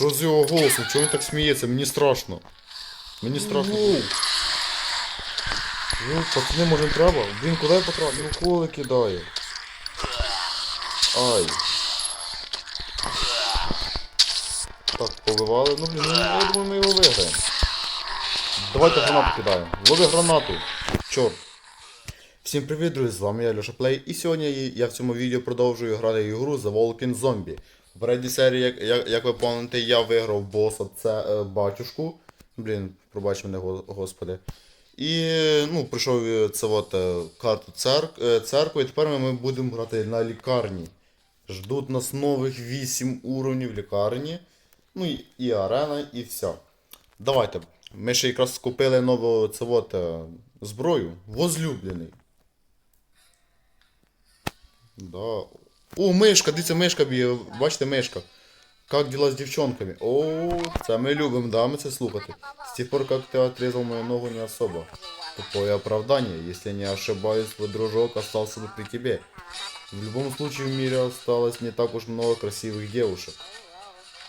Що з його голосом? Чого він так сміється? Мені страшно. Мені страшно. Ну, пацани, може не треба? Блін, куди я потрапив? Ну коли кидає. Ай. Так, поливали. Ну блін, ну я думаю, ми його виграємо. Давайте гранату кидаємо. Лови гранату. Чорт. Всім привіт, друзі, з вами я Льоша Плей, і сьогодні я в цьому відео продовжую грати ігру The Walking Zombie. В попередній серії, як, як, як ви пам'ятаєте, я виграв боса, це е, батюшку. Блін, пробач мене, господи. І ну, прийшов е, це от, е, карту церк, е, церкви, і тепер ми, будемо грати на лікарні. Ждуть нас нових 8 уровнів лікарні. Ну і, і арена, і все. Давайте. Ми ще якраз купили нову це от, зброю. Возлюблений. Да. О, мишка, дивіться, мишка б'є. Бачите, мишка. Как дела з дівчонками? О, це ми любимо, да, ми це слухати. С тех пор, как ты отрезал мою ногу, не особо. Тупое оправдание. Если не ошибаюсь, твой дружок остался бы при тебе. В любом случае в мире осталось не так уж много красивых девушек.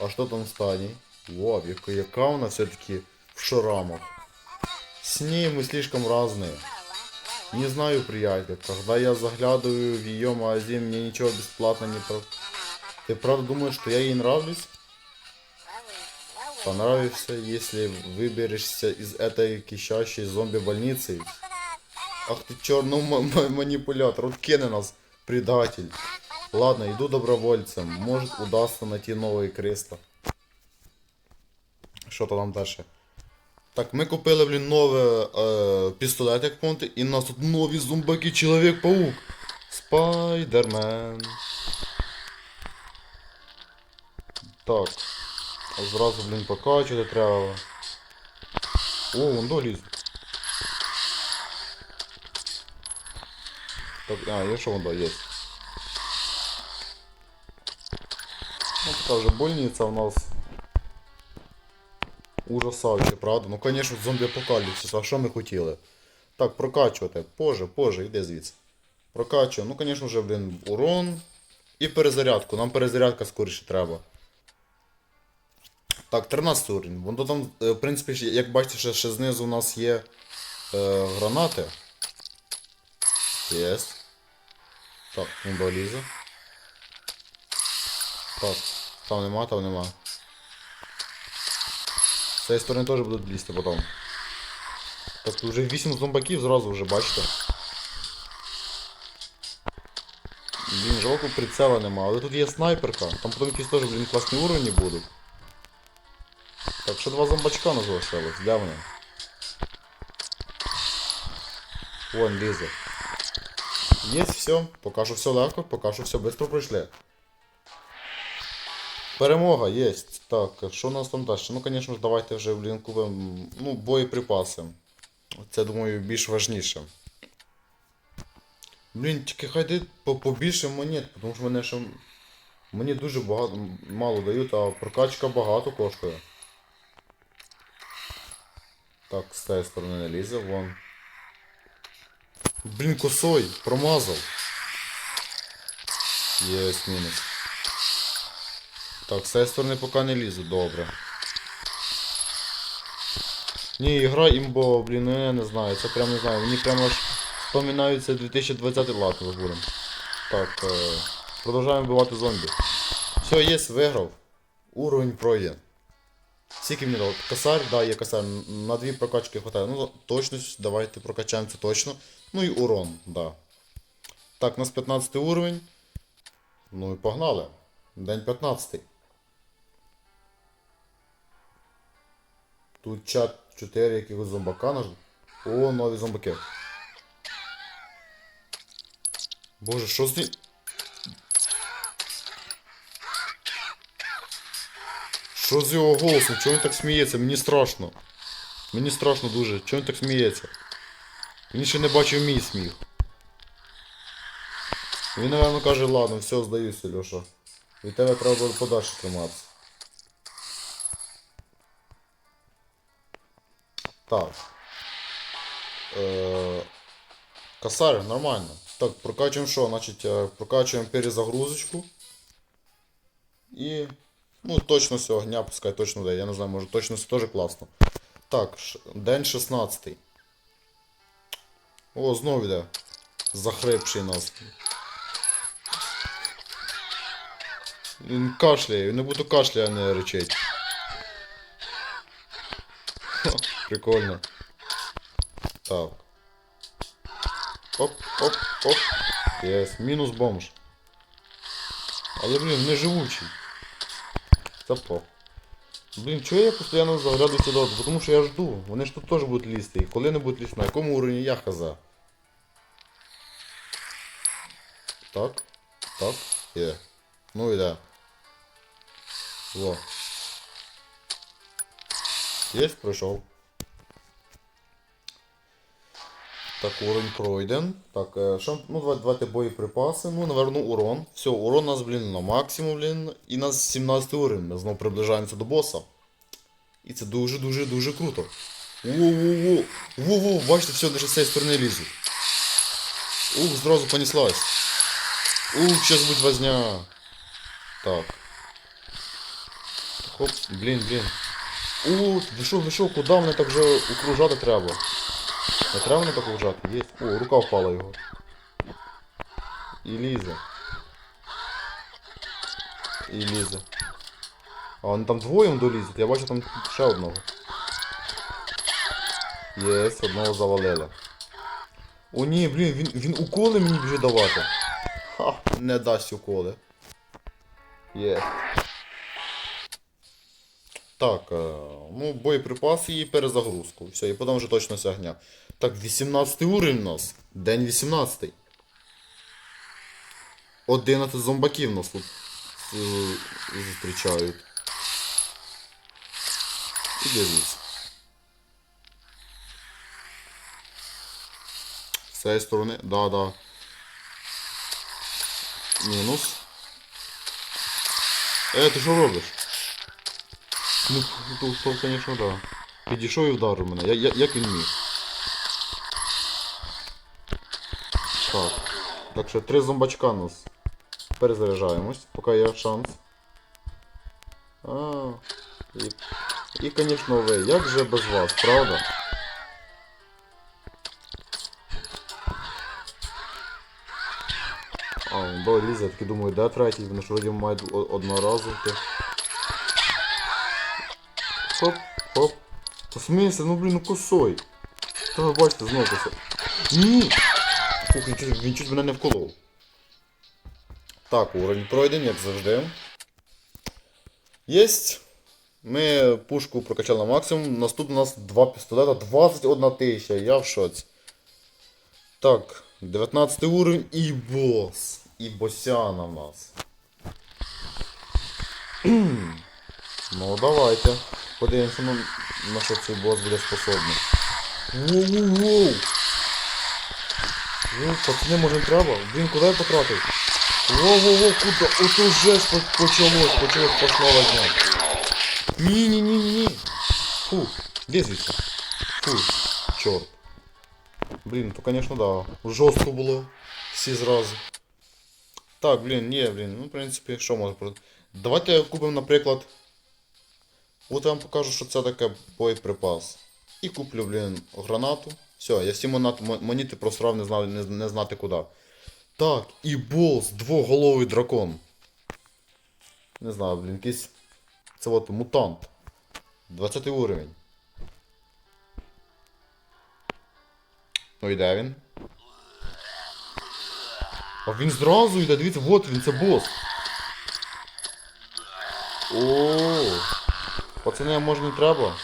А что там с Таней? Вау, яка, яка вона все-таки в шрамах. С ней мы слишком разные. Не знаю, приятель, когда я заглядываю в ее магазин, мне ничего бесплатно не про... Ты правда думаешь, что я ей нравлюсь? Понравишься, если выберешься из этой кищащей зомби-больницы. Ах ты черный м- манипулятор, вот кине нас, предатель. Ладно, иду добровольцем, может удастся найти новые кресла. Що то там дальше? Так, ми купили, блін, нове е, пістолет, як помните, і у нас тут нові зомбаки Чоловік-паук. Спайдермен. Так. Зразу, блін, покачувати треба. О, вон доліз. Так, а, є що вон до, є. Ну, така вже больниця у нас. Ужасаюче, правда? Ну, звісно, зомбі-апокаліпсис, а що ми хотіли? Так, прокачувати. Позже, позже, йди звідси. Прокачуємо. Ну, звісно вже, блін, урон. І перезарядку. Нам перезарядка скоріше треба. Так, 13 уровень. Воно там, е, в принципі, як бачите, ще, ще знизу у нас є е, гранати. Єс. Так, ну. Так, там нема, там нема. Цієї сторони теж будуть лізти потім. Тут вже 8 зомбаків зразу вже, бачите. Блін, жалко прицела нема, але тут є снайперка. Там потім якісь теж, блін, класні уровні будуть. Так, ще два зомбачка нас залишилось. Де вони? Вон лізе. Є все. Поки що все легко, поки що все швидко пройшли. Перемога є. Так, що у нас там далі? Ну, звісно ж, давайте вже, блін, купимо ну, боєприпаси. Це, думаю, більш важніше. Блін, тільки хай по- побільше монет, тому що мене ще. Мені дуже багато мало дають, а прокачка багато коштує. Так, з цієї сторони не лізе, вон. Блін, косой, промазав. Єсть мінус. Так, з сторони поки не лізу, добре. Ні, ігра імбо, блін, ну я не знаю, це прям не знаю, мені прямо аж вспоминаються 2020 лати будемо. Так, е, продовжуємо вбивати зомбі. Все, є, виграв. Уровень пройден. Скільки мені дало? Косарь, да, є косарь. На дві прокачки хватає. Ну, точність, давайте прокачаємо це точно. Ну і урон, да. Так, у нас 15 уровень. Ну і погнали. День 15. Тут чат 4 якихось зомбака наш. О, нові зомбаки. Боже, що з ним? Що з його голосом? Чого він так сміється? Мені страшно. Мені страшно дуже. Чого він так сміється? Він ще не бачив мій сміх. Він, напевно, каже, ладно, все, здаюся, Льоша. Від тебе треба подальше триматися. Так. Е, Косарь, нормально. Так, прокачуємо що? Значить, е, прокачуємо перезагрузочку. І Ну, точність огня, пускай точно де. Я не знаю, може точність теж класно. Так, день 16. О, знову йде. Захрипший нас. Він кашляє, він не буде кашляє, а не речить. Прикольно. Так. Оп, оп, оп. Єс, мінус бомж. Але, блін, не живучий. По. Блін, чого я постійно заглядаю сюди? Тому що я жду. Вони ж тут теж будуть лізти. І коли не будуть лізти, на якому уровні я хаза. Так. Так. Є. Ну іде. Во. Єсть, пройшов. Так, уровень пройден. Так, е, ну давайте, боєприпаси. Ну, наверно, урон. Все, урон у нас, блін, на максимум, блін. І нас 17 уровень. Ми знову приближаємося до боса. І це дуже-дуже дуже круто. Воу-воу-воу. Воу-воу, бачите, все, даже з цієї сторони лізуть. Ух, зразу понеслась. Ух, сейчас будет возня. Так. Хоп, блін, блін. Ух, ви що, ви що, куди мене так вже окружати треба? Не треба мене так окружати? Є. О, рука впала його. І лізе. І лізе. А вони там двоєм долізуть, я бачу там ще одного. Єс, одного завалили. О ні, блін, він, він уколи мені біжить давати. Ха, не дасть уколи. Є. Так, е, ну, боєприпаси і перезагрузку. Все, і потім вже точно сягня. Так, 18 уровень у нас. День 18. 11 зомбаків нас тут е, зустрічають. І дивіться. З цієї сторони, да, да. Мінус. Е, ти що робиш? Ну, то, то, звісно, да. Підійшов і вдарив мене. Я, я, як він міг? Так. Так що три зомбачка нас. Перезаряджаємось, поки є шанс. А, і, і, звісно, ви. Як же без вас, правда? А, до лізе, я таки думаю, де третій, вони ж вроді мають одноразовки. Смысле, ну блін, ну косой. Та бачите, знову косой. Ні! Фух, він чуть, він чуть мене не вколов. Так, уровень пройден, як завжди. Єсть. Ми пушку прокачали на максимум. Наступно у нас два пістолета, 21 тисяча, я в шоці. Так, 19 уровень і бос. І босяна в нас. ну давайте. Подивимося, ну, на що цей бос буде способний. Воу-воу-воу! Ну, пацани, може не треба? Блін, куди я потратив? Воу-воу-воу, куди? Ото жесть по- почалось, почалось пошла возня. Ні-ні-ні-ні. Фу, де звідси? Фу, чорт. Блін, то конечно да. Жорстко було. Всі зразу. Так, блін, ні, блін, ну в принципі, що можна про. Давайте купимо, наприклад. От я вам покажу, що це таке боєприпас. І куплю, блін, гранату. Все, я всі моніти просрав, не, знав, не, не знати куди. Так, і бос, двоголовий дракон. Не знаю, блін, якийсь. Це от мутант. 20 уровень. Ну і де він? А він зразу йде, дивіться, от він, це бос. О, пацани, а може не треба?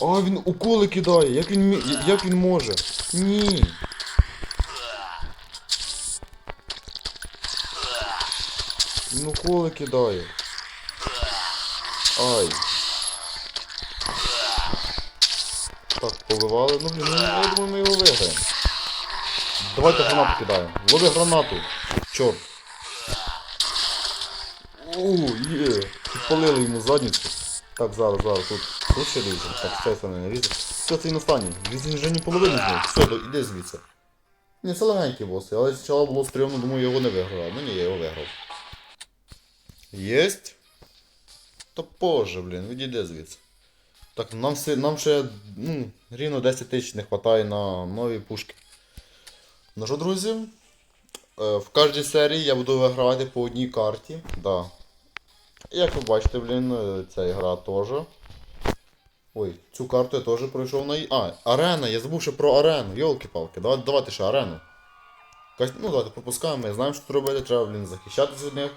А, він уколи кидає, як він, як він може? Ні. Він уколи кидає. Ай. Так, побивали. Ну, блін, ну, я думаю, ми його виграємо. Давайте гранату кидаємо. Лови гранату. Чорт. О, є. Підпалили йому задницю. Так, зараз, зараз, тут. Тут ще. Так, сторони не лізе. Все, це він останній. Він вже не половину з. Все, іди звідси. Ні, це легенький бос, але спочатку було стрімно, думаю, його не виграв. Ну ні, я його виграв. Єсть. Та позже, блін, відійди звідси. Так, нам, все, нам ще ну, рівно 10 тисяч не вистачає на нові пушки. Ну що, друзі? е, В кожній серії я буду вигравати по одній карті. Да. Як ви бачите, блін, е, ця гра теж. Ой, цю карту я теж пройшов на. А, арена, я забув ще про арену. Йолки-палки, давайте, давайте ще арену. Ну, давайте пропускаємо, ми знаємо, що робити, треба, блін, захищатися від них.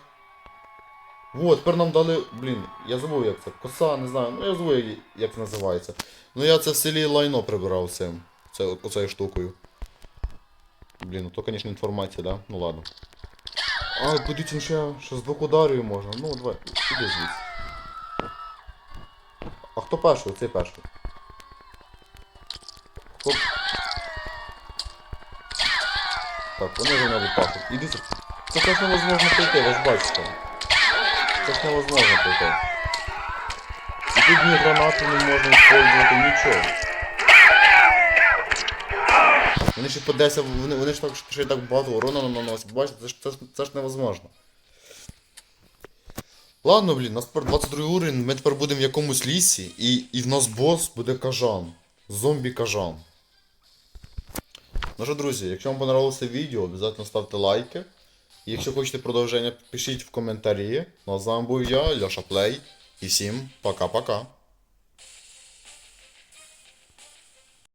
Вот, тепер нам дали, блін, я забув як це, коса, не знаю, ну я забув як, це називається. Ну я це в селі лайно прибирав цим, це, оцею штукою. Блін, ну то, звісно, інформація, да? Ну ладно. А, подивіться, ще, ще з двох ударів можна. Ну, давай, іди звідси. А хто перший? Цей перший. Хоп. Так, вони за нього пахнуть. Сюди. Це теж невозможно пройти, ви ж бачите. Це ж невозможно пройти. І тут ні гранати не можна використовувати, нічого. Вони ще по 10, вони, вони ж так, ще й так багато урона наносять, бачите, це ж, це, це ж невозможно. Ладно, блін, у нас тепер 22 уровень, ми тепер будемо в якомусь лісі, і, і в нас бос буде кажан. Зомбі-кажан. Ну що, друзі, якщо вам понравилося відео, обов'язково ставте лайки. І якщо хочете продовження, пишіть в коментарі. Ну а з вами був я, Льоша Плей. І всім пока-пока.